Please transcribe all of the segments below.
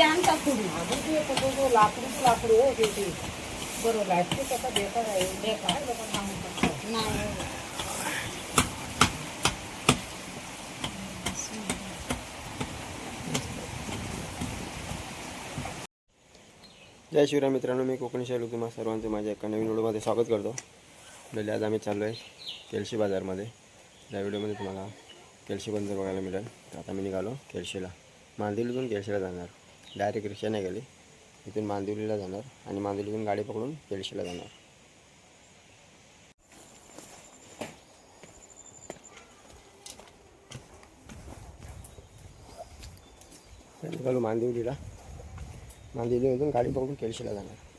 ती आणतात ते कसं तो लाकूड हो ते ते बरोबर प्लास्टिक आता बेकार आहे. बेकार लोक सांगू शकतात नाही. जय शिवराय मित्रांनो मी कोकणी शैलू तुम्हा सर्वांचं माझ्या एका नवीन व्हिडिओमध्ये स्वागत करतो. म्हणजे आज आम्ही चाललो आहे केळशी बाजारमध्ये. या व्हिडिओमध्ये तुम्हाला केळशी बंदर बघायला मिळेल तर आता मी निघालो केळशीला. मांदिवलीतून केळशीला जाणार. डायरेक्ट रिक्षा नाही गेली. इथून मांदिवलीला जाणार आणि मांदिवलीतून गाडी पकडून केळशीला जाणार. निघालो मांदिवलीला. मांदिवलीमधून गाडी पकडून केळशीला जाणार.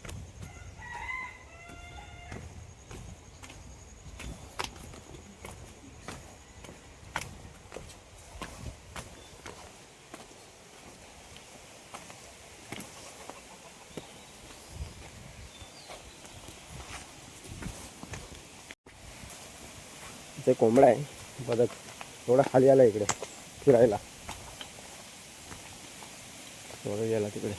इथे कोंबडा आहे. बदक थोडा खाली आला इकडे. फिरायला. थोडं गेला तिकडे.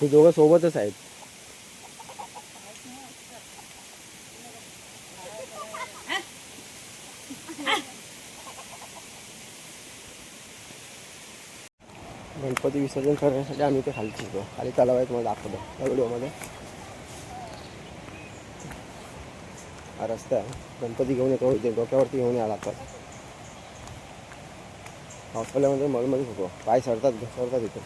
हे दोघं सोबतच आहेत. गणपती विसर्जन करण्यासाठी आम्ही ते खाली शिकतो खाली तलाव आहे तुम्हाला दाखवतो. या व्हिडिओमध्ये. हा रस्ता आहे. गणपती घेऊन येतो. इथे डोक्यावरती घेऊन यायला लागतात. पावसाळ्यामध्ये मळमळीत होतो. पाय सरतात घसरतात इथे.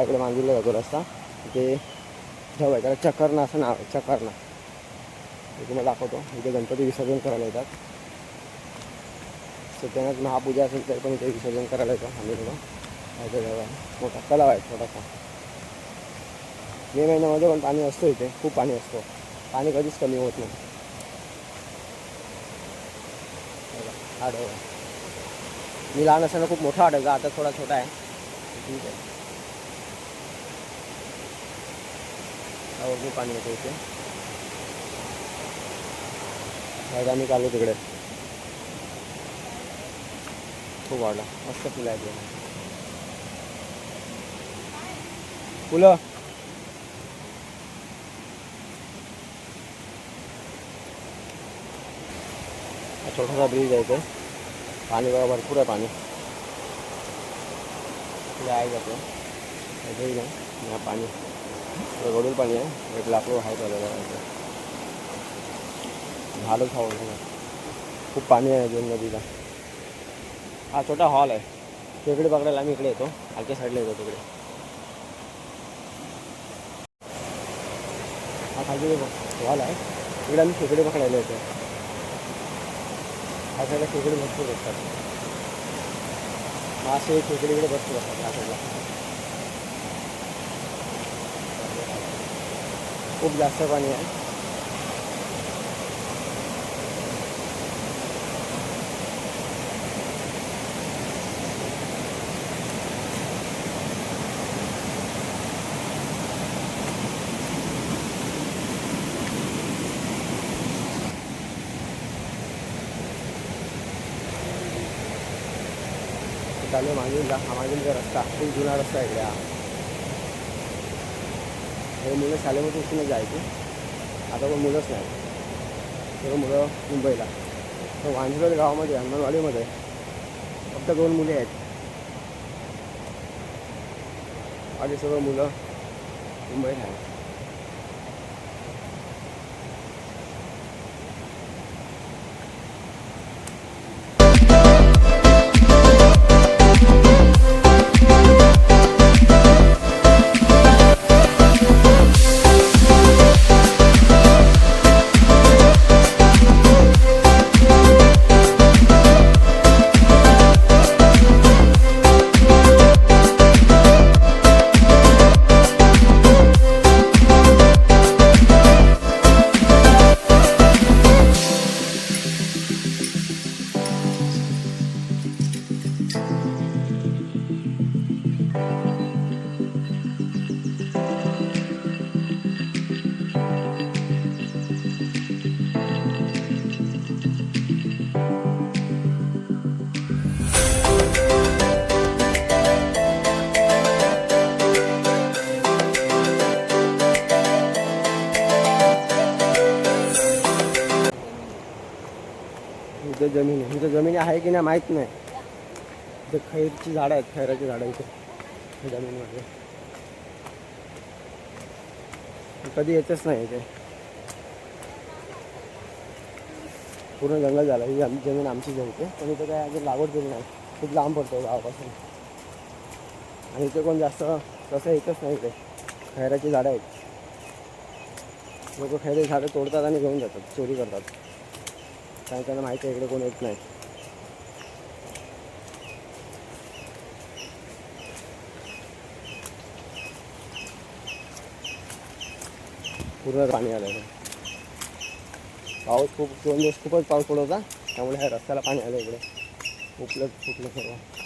हा इकडे मांजूरला जातो रस्ता. इथे ठेव आहे त्याला चकरणा असं नाव आहे चकरणा हे तुम्हाला दाखवतो. इथे गणपती विसर्जन करायला येतात. सत्यनाथ महापूजा असेल तर पण इथे विसर्जन करायला येतो आम्ही लोक जवळ आहे. मोठा तलाव आहे छोटासा. मे महिन्यामध्ये पण पाणी असतो इथे. खूप पाणी असतो. पाणी कधीच कमी होत नाही. बघा, मी लहान असताना खूप मोठा वाटायचा आता थोडा छोटा आहे. ठीक आहे. त्यावरून पाणी येतं इथे. आज आम्ही चाललो तिकडे. खूप आवडला मस्त फुलं आहेत बघा. फुलं. छोटासा ब्रिज आहे इथे. पाणी बघा भरपूर आहे पाणी. इकडे आहे जातो ब्रिज आहे पाणी. थोडं पाणी आहे एक लाकडं आहे चालू झाडच हवं खूप पाणी आहे दोन नदीला हा छोटा हॉल आहे तिकडे पकडायला आम्ही इकडे येतो आलच्या साईडला येतो तिकडे हा खाली हॉल आहे तिकडे आम्ही खेकडे पकडायला येतो हा साईडला खेकडे भरपूर असतात मासे खेकडे इकडे भरपूर असतात हा साईडला खूप जास्त पाणी आहे. चालू मागील हा मागील रस्ता खूप जुना रस्ता आहे इकडे हा. हे मुलं शाळेमध्ये जायचे. आता पण मुलंच नाही. सर्व मुलं मुंबईला. तर वांजगड गावामध्ये अंगणवाडीमध्ये फक्त दोन मुले आहेत. आणि सर्व मुलं मुंबईला आहेत. जमीन आहे. इथं जमीन आहे की नाही माहीत नाही. इथं खैरची झाडं आहेत खैराची झाडं इथे जमीनमध्ये. कधी येतच नाही इथे. पूर्ण जंगल झालं. ही आम- जमीन आमची जमते पण इथं काय अजून लागवड केली नाही. खूप लांब पडतो गावापासून. आणि इथे कोण जास्त तसं येतच नाही इथे. खैराची झाडं आहेत. लोक खैरे झाडं तोडतात आणि घेऊन जातात चोरी करतात. कारण त्यांना माहिती आहे इकडे कोण येत नाही. पूर्ण पाणी आलं आहे पाऊस खूप दोन दिवस खूपच पाऊस पडत होता. त्यामुळे ह्या रस्त्याला पाणी आलं इकडे. उपलब्ध फुटलं सर्व.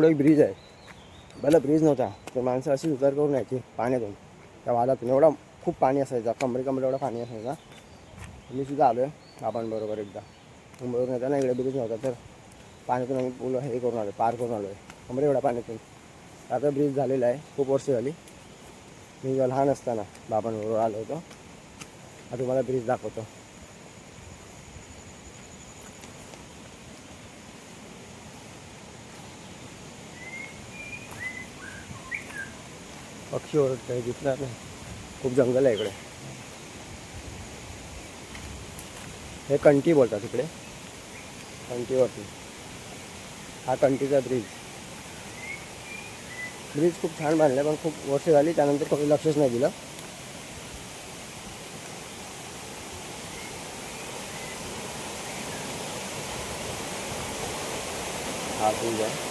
पुढे एक ब्रिज आहे. पहिला ब्रिज नव्हता तर माणसं अशीच उतार करून यायची पाण्यातून. त्या वादातून एवढा खूप पाणी असायचं कमरे कमरे एवढा पाणी असायचा. मी सुद्धा आलो आहे बाबांबरोबर एकदा. मुंबईवरून येताना इकडे ब्रिज नव्हता तर पाण्यातून आम्ही पूल हे करून आलो पार करून आलो आहे कमरे एवढा पाण्यातून. आता ब्रिज झालेला आहे खूप वर्ष झाली. मी जेव्हा लहान असताना बाबांबरोबर आलो होतो. आता तुम्हाला ब्रिज दाखवतो. पक्षी ओरड काही दिसणार नाही. खूप जंगल आहे इकडे. हे कंटी बोलतात इकडे. कंटीवरती हा कंटीचा ब्रिज. ब्रिज खूप छान बांधला पण खूप वर्ष झाली त्यानंतर कोणी लक्षच नाही दिलं. हा ब्रिज आहे.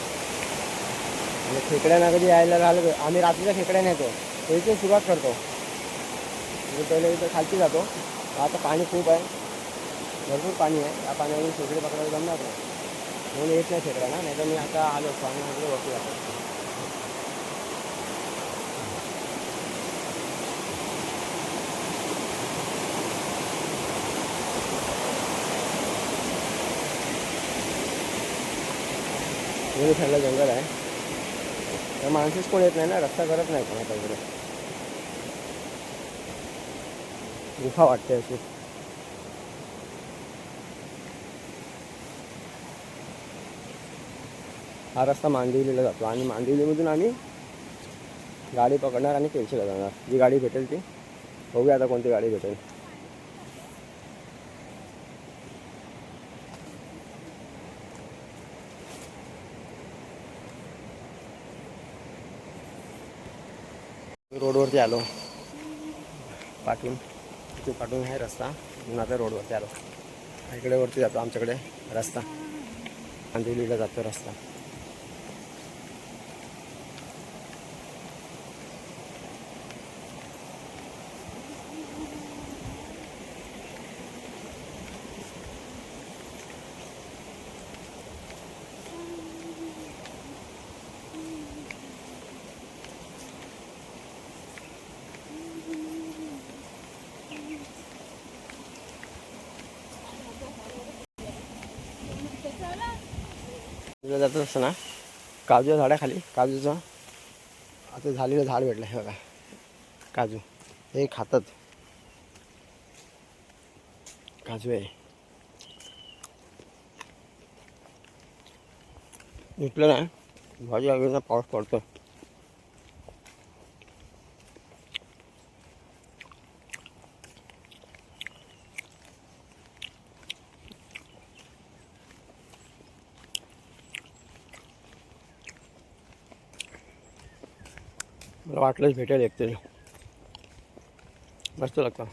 आणि खेकड्यांना कधी यायला झालं आम्ही रात्रीच्या खेकड्या नेतो तर इथे सुरुवात करतो म्हणजे पहिले इथं खालती जातो आता पाणी खूप आहे भरपूर पाणी आहे या पाण्यावरून खेकडे पकडायला जमणार नाही म्हणून येत नाही खेकड्यांना नाही तर मी आता आलो आणि म्हटलं वरती जातो दोन्ही साईडला जंगल आहे तर माणसेच कोण येत नाही ना रस्ता करत नाही कोण आता इकडे गुफा वाटते अशी हा रस्ता मांदिवलीला जातो आणि मांदिवलीमधून आम्ही गाडी पकडणार आणि केलशीला जाणार जी गाडी भेटेल ती बघूया आता कोणती गाडी भेटेल रोडवरती आलो. पाठून इथे पाठून आहे रस्ता. म्हणून आता रोडवरती आलो. इकडे वरती जातो आमच्याकडे रस्ता. कांदिवलीला जातो रस्ता. असं ना? काजूच्या झाडाखाली काजूचं. आता झालेलं झाड भेटलं हे बघा. काजू. हे खातात. काजू आहे. विकलं ना भाजी वगैरे पाऊस पडतो मला वाटलंच भेटेल एक तरी. मस्त लागतं.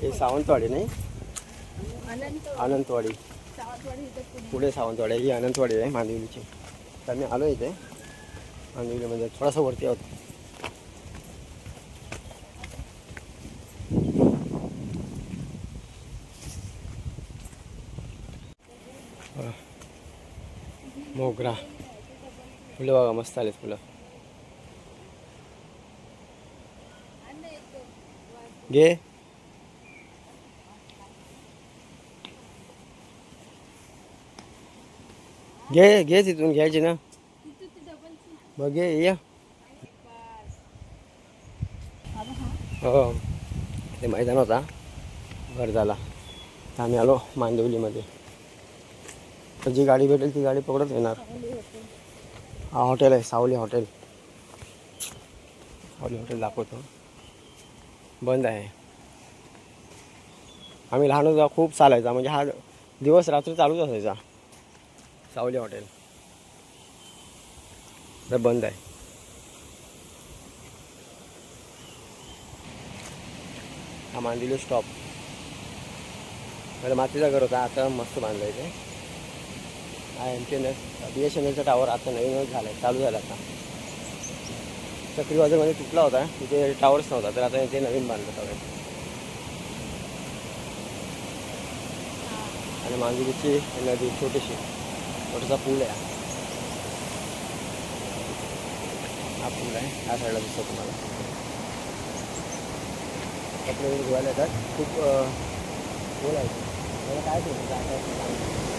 हे सावंतवाडी नाही? अनंतवाडी. पुढे सावंतवाडी ही अनंतवाडी आहे मांदिवलीची तर मी आलो इथे. मांदिवलीमध्ये थोडासा वरती आहोत. मोगरा फुलं बघा मस्त आलेत फुलं घे घे घे तिथून घ्यायची ना मग घे या हो ते मैदान होता घर झाला आम्ही आलो मांदिवलीमध्ये तर जी गाडी भेटेल ती गाडी पकडत येणार. हा हॉटेल आहे सावली हॉटेल. सावली हॉटेल दाखवतो. बंद आहे. आम्ही लहान होतो खूप चालायचा म्हणजे हा दिवस रात्री चालूच असायचा. सावली हॉटेल. तर बंद आहे. हा मांदिली स्टॉप पहिले मातीचा घर होता आता मस्त बांधलं इथे हा M T N S B S N एलचा tower आता नवीनच झाला आहे चालू झाला आता. चक्रीवादळमध्ये तुटला होता तिथे टावर्स नव्हता तर आता इथे नवीन बांधलं टावर आणि मांजुरीची नदी छोटीशी छोटासा पूल आहे. हा पूल आहे ह्या साईडला दिसतो तुम्हाला. कपडे धुवायला येतात. खूप पूल आहे. काय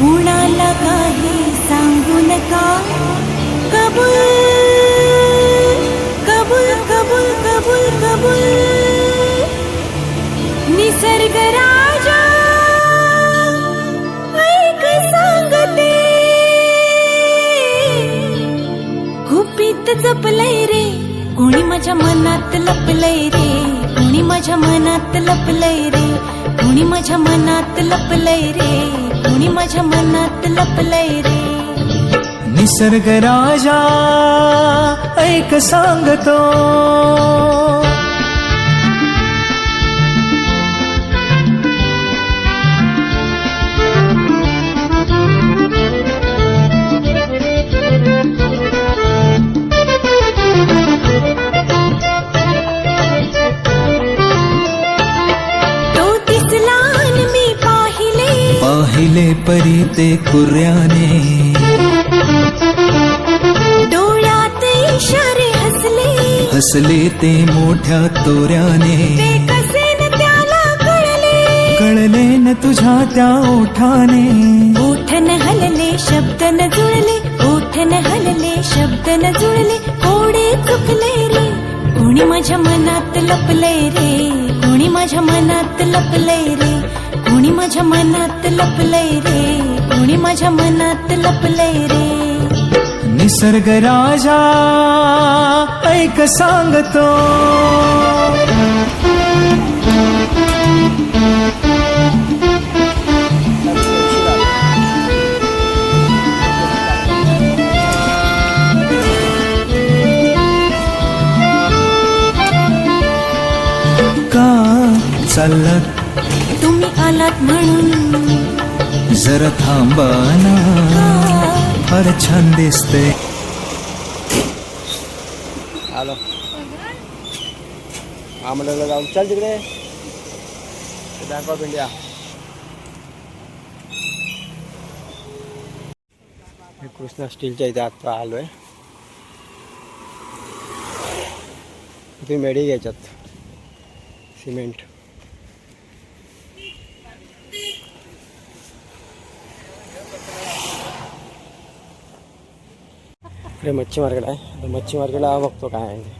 कुणाला काही सांगू नका? कबूल कबूल कबूल कबूल कबूल. निसर्ग राजा ऐक सांगते. गुपित जपलंय रे कोणी माझ्या मनात लपलंय रे? कोणी माझ्या मनात लपलंय रे? कोणी माझ्या मनात लपलंय रे? कोणी माझ्या मनात लपलंय रे. निसर्ग राजा ऐक सांगतो. परी ते कुर्याने. डोळ्यात इशारे हसले. हसले ते मोठ्या तोऱ्याने. ते कसे न त्याला कळले. कळले न तुझ्या त्या ओठाने. ओठन हलले शब्द न जुळले. ओठन हलले शब्द न जुळले. कोडे चुकले रे. कोणी माझ्या मनात लपले रे. कोणी माझ्या मनात लपले रे. कोणी माझ्या मनात लपलंय रे? कोणी माझ्या मनात लपलंय रे? निसर्ग राजा ऐक सांगतो. का चाललात आलात म्हणून जरा थांबा ना. का फार छान दिसते. आलो. हा म्हणलं जाऊन चल तिकडे. बँक ऑफ इंडिया कृष्णा स्टीलच्या इथे आत्ता आलो आहे इथे मेडी घ्यायच्यात. सिमेंट. इकडे मच्छी मार्केट आहे. आता मच्छी मार्केटला बघतो काय आहे ते.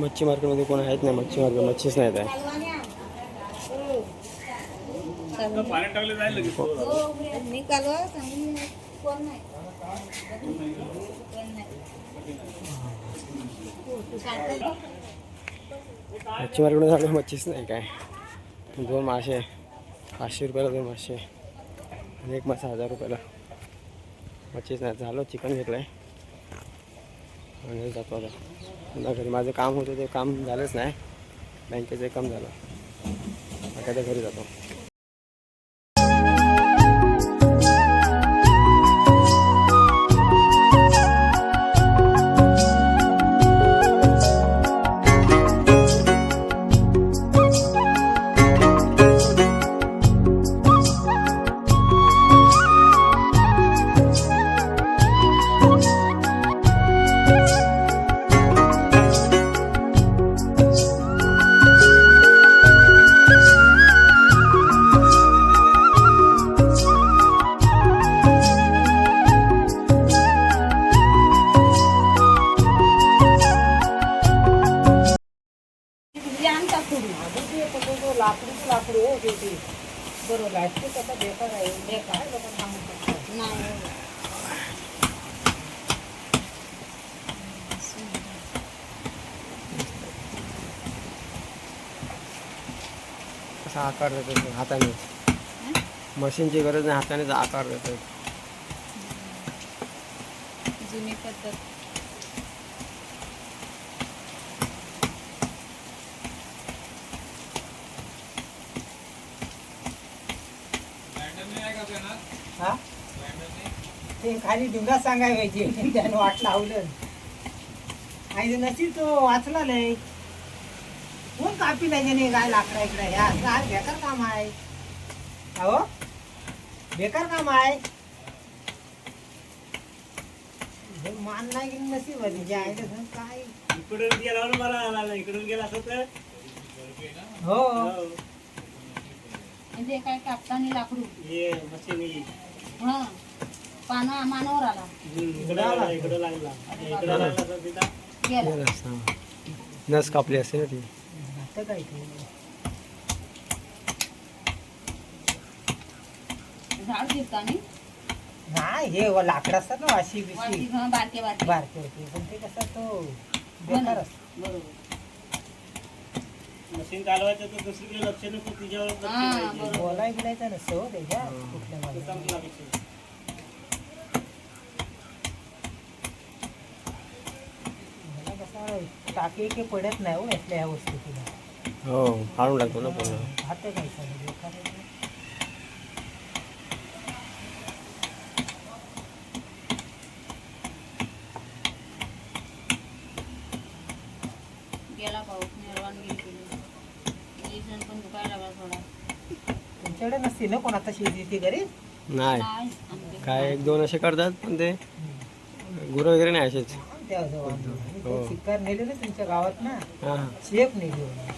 मच्छी मार्केटमध्ये कोण आहेत नाही मच्छी मार्केट मच्छीच नाही आहे. मच्छी मार्केटमध्ये झालं मच्छीच नाही काय. दोन मासे. पाचशे रुपयाला दोन मासे आणि एक मासा हजार रुपयाला. मच्छीच नाही झालं चिकन घेतलं आहे आणि जातो आता. पुन्हा घरी. माझं काम होतं ते काम झालंच नाही. बँकेचं काम झालं. आता घरी जातो. कसा आकार देतो हाताने. मशीनची गरज नाही हातानेच आकार देतो. जुनी पद्धत. हा? ते खाली ढुंगा सांगाय पाहिजे त्यानं वाट लावलं. आणि नसी तो वाचला नाही कोण कापी नाही काय लाकडा इकडे. ह्या काय बेकार काम आहे. अहो बेकार काम आहे. हे मान नाही गेली नसीब आहे सांग काय? इकडून गेल्यावर मला आला नाही इकडून गेला असं तर. हो. म्हणजे काय कापताना लाकूड? ये मशीन ही. हा पाना मानावर आला. इकडं लागला इकडं लागला. इकडं लागला तर तिथं. गेला. नस कापली असते ना ती. आता काय ते झाड दिसतानी नाही हे व लाकडं असतात ना वाशी बिशी. बारके बारके. बारके होते. पण ते कसं तो बेकार असतो. बरोबर. मशीन चालवायचं तर दुसरीकडे लक्ष नको तिच्यावर हा. बोलाय बिलायचं नसतं हो त्याच्या कुठल्या टाके के पडत नाही हो यातल्या ह्या वस्तू तुला. हो फाडून टाकतो ना पूर्ण. गेला पाऊस निर्वाण गेली पण दुखायला लागला थोडा. तुमच्याकडे नसते ना कोण आता शेती ती घरी नाही. नाही काय एक दोन असे करतात पण ते गुरं वगैरे नाही असेच. हो. शिकार नेले ना तुमच्या गावात ना. हां. हां शेप नेली होती. हां हां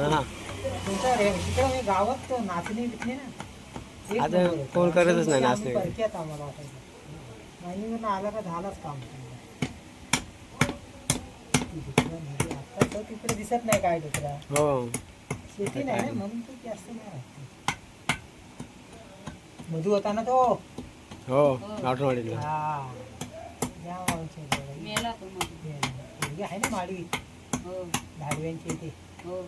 तुमच्या गावात तो नाचणी बिचणी ना आता. कोण करतच नाही नाचणी. परक्यात आम्हाला वाटायचं माहितीवरनं आला का झालाच काम आता तिकडे दिसत नाही काय? दुसरा हो शेती नाही ना म्हणून तो जास्त नाही राहत. मधू होता ना तो? हो गाठणवाडीला हा. मेला तो हे, आहे ना माळी हो. धाडव्यांची हो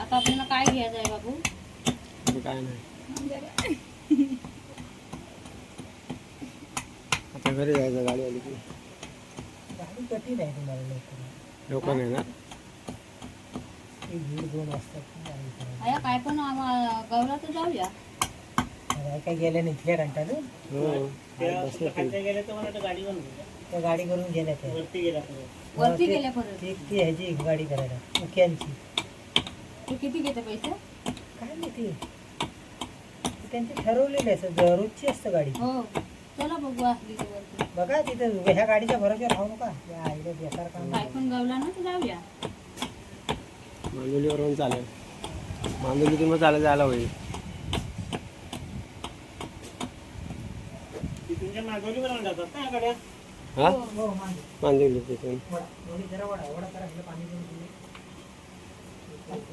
आता काय बाबू. नाही. आता घरी जायचं गाडी आली की. गाडी कठीण आहे तुम्हाला लवकर. लोक नाही ना? एक दीड दोन वाजता गाडी करायला. आया काय पण गौरा तर जाऊया. अरे, काय गेल्या नाही इथल्या हो गाडी. त्या गाडी करून गेल्या. त्या वरती गेल्या परत. ते ती ह्याची गाडी करायला मुख्यांची तू किती घेते पैसे? काय माहिती? ते त्यांची ठरवलेली असं दररोजची असतं गाडी. हो. चला बघू असली वरती बघा तिथं ह्या गाडीच्या भरोश्यावर राहू नका. या आईला बेकार काम काय पण गवला ना तर जाऊया. मांदोलीवरून चालेल. मांदोलीतून चालत जायला होईल. ती तुमच्या जातात ना गाड्या हा? हो मान मांदोली तिथून वडा. दोन्ही जरा वडा. वडा करा इकडे पाणी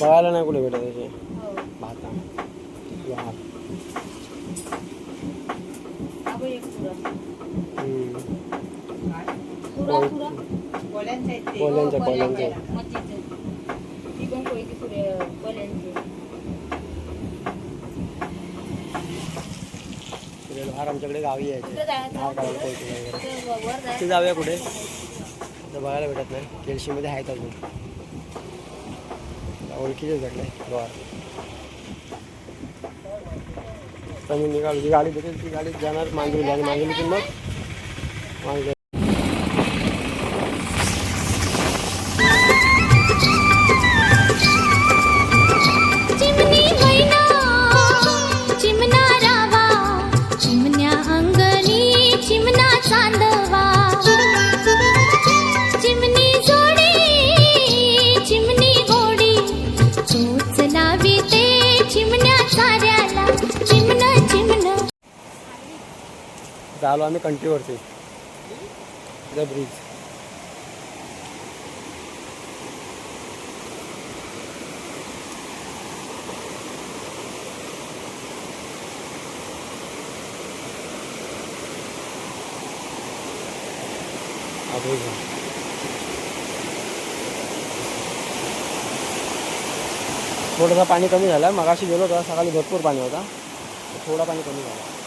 बघायला नाही कुठे भेटत पुरा कोल्यांच्या. कोल्यांच्या आमच्याकडे गावी यायचे जाऊया कुठे? बघायला भेटत नाही. केळशीमध्ये आहेत अजून. ओळखीचे झाले. लोहार तर निघालो. जी गाडी भेटेल ती गाडी जाणार मांजरी आणि मांजरीतून मग मांजरी आता आलो आम्ही कंट्रीवरती द ब्रिज. हा थोडंसं पाणी कमी झालं. मगाशी गेलो होता सकाळी भरपूर पाणी होता. थोडा पाणी कमी झालं.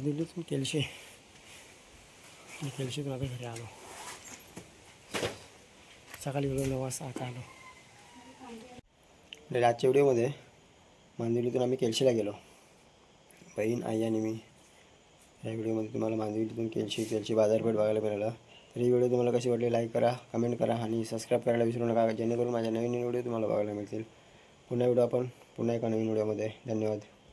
मांदिवलीतून केलशे. मी केलशीतून आता घरी आलो. सकाळी गेलो नऊ वाजता आता आलो. आणि रातच्या व्हिडिओमध्ये मांदिवलीतून आम्ही केलशीला गेलो. बहीण आई आणि मी. या व्हिडिओमध्ये तुम्हाला मांदिवलीतून केलशी केलशी बाजारपेठ बघायला मिळालं. तर ही व्हिडिओ तुम्हाला कशी वाटली लाईक करा कमेंट करा आणि सबस्क्राईब करायला विसरू नका जेणेकरून माझ्या नवीन व्हिडिओ तुम्हाला बघायला मिळतील. पुन्हा व्हिडिओ आपण पुन्हा एका नवीन व्हिडिओमध्ये. धन्यवाद.